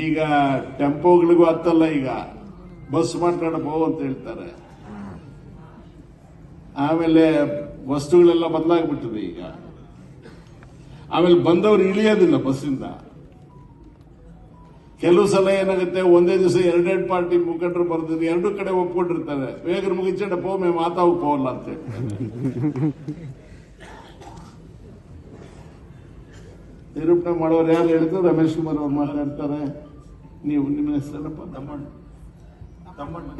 ಈಗ ಟೆಂಪೋಗಳಿಗೂ ಹತ್ತಲ್ಲ ಈಗ. ಬಸ್ ಮಾಡ್ಕೊಂಡು ಅಂತ ಹೇಳ್ತಾರೆ. ಆಮೇಲೆ ವಸ್ತುಗಳೆಲ್ಲ ಬದಲಾಗ್ಬಿಟ್ಟಿದೆ ಈಗ. ಆಮೇಲೆ ಬಂದವರು ಇಳಿಯೋದಿಲ್ಲ ಬಸ್ಸಿಂದ. ಕೆಲವು ಸಲ ಏನಾಗುತ್ತೆ, ಒಂದೇ ದಿವಸ ಎರಡೆರಡು ಪಾರ್ಟಿ ಮುಖಂಡರು ಬರ್ತಿದ್ರು ಎರಡು ಕಡೆ ಒಪ್ಕೊಂಡಿರ್ತಾರೆ. ಬೇಗ ಮುಗಿಚಂಡ ಪೋಮೆ ಮಾತಾವು ಪೋಲ್ಲ ಅಂತ ನಿರೂಪಣೆ ಮಾಡೋರು ಯಾರು ಹೇಳಿದ್ರು ರಮೇಶ್ ಕುಮಾರ್ ಅವ್ರು ಮಾತಾಡ್ತಾರೆ. ನೀವು ನಿಮ್ಮ ಹೆಸರಪ್ಪ? ತಮ್ಮಣ್ಣ.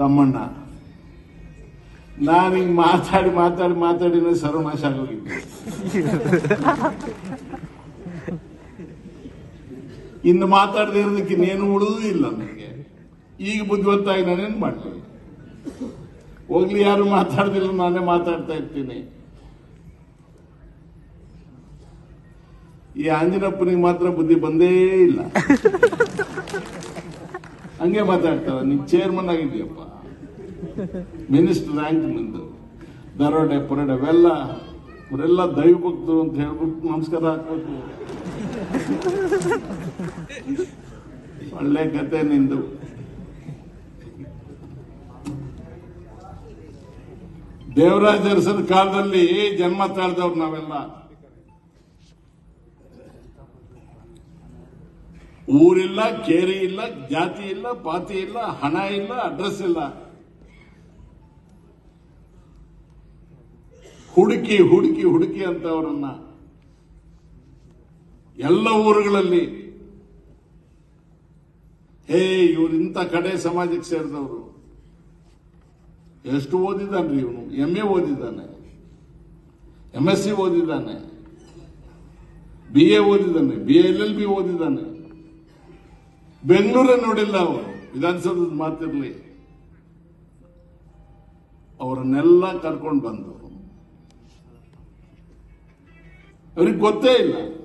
ತಮ್ಮಣ್ಣ. ನಾನು ಹಿಂಗೆ ಮಾತಾಡಿ ಮಾತಾಡಿ ಮಾತಾಡಿ ಸರ್ವನಾಶ ಆಗೋಗಿ ಇನ್ನು ಮಾತಾಡದಿರೋದಕ್ಕೆ ಇನ್ನೇನು ಉಳಿದೂ ಇಲ್ಲ ನನಗೆ. ಈಗ ಬುದ್ಧಿವಂತಾಗಿ ನಾನೇನು ಮಾಡ್ತೀನಿ? ಹೋಗ್ಲಿ ಯಾರು ಮಾತಾಡ್ದಿಲ್ಲ ನಾನೇ ಮಾತಾಡ್ತಾ ಇರ್ತೀನಿ. ಈ ಆಂಜನಪ್ಪನಿಗೆ ಮಾತ್ರ ಬುದ್ಧಿ ಬಂದೇ ಇಲ್ಲ. ಹಂಗೆ ಮಾತಾಡ್ತಾರ ನೀನ್ ಚೇರ್ಮನ್ ಆಗಿದ್ಯಪ್ಪ ಮಿನಿಸ್ಟರ್ ರ್ಯಾಂಕ್ ನಿಂದು ದರೋಡೆ, ಪೊರಡೆ ಅವೆಲ್ಲ ಇವರೆಲ್ಲ ದೈವಭಕ್ತರು ಅಂತ ಹೇಳ್ಬಿಟ್ಟು ನಮಸ್ಕಾರ ಹಾಕ್ಬೇಕು. ಒಳ್ಳೆ ಕತೆ ನಿಂದು. ದೇವರಾಜ ಅರಸದ ಕಾಲದಲ್ಲಿ ಜನ್ಮ ತಾಳ್ದವ್ರು ನಾವೆಲ್ಲ. ಊರಿಲ್ಲ, ಕೇರಿ ಇಲ್ಲ, ಜಾತಿ ಇಲ್ಲ, ಪಾತಿ ಇಲ್ಲ, ಹಣ ಇಲ್ಲ, ಅಡ್ರೆಸ್ ಇಲ್ಲ. ಹುಡುಕಿ ಹುಡುಕಿ ಹುಡುಕಿ ಅಂತ ಅವರನ್ನ ಎಲ್ಲ ಊರುಗಳಲ್ಲಿ. ಹೇ, ಇವ್ರು ಇಂಥ ಕಡೆ ಸಮಾಜಕ್ಕೆ ಸೇರಿದವರು. ಎಷ್ಟು ಓದಿದ್ದಾನ್ರಿ ಇವನು? ಎಂ ಎ ಓದಿದ್ದಾನೆ. ಎಂ ಎಸ್ ಸಿ ಓದಿದ್ದಾನೆ. ಬಿ ಎ ಓದಿದ್ದಾನೆ. ಬಿ ಎಲ್ ಎಲ್ ಬಿ ಓದಿದ್ದಾನೆ. ಬೆಂಗಳೂರೇ ನೋಡಿಲ್ಲ ಅವರು. ವಿಧಾನಸೌಧದ ಮಾತಿರಲಿ. ಅವರನ್ನೆಲ್ಲ ಕರ್ಕೊಂಡು ಬಂದರು ಅವ್ರಿಗೆ ಗೊತ್ತೇ ಇಲ್ಲ.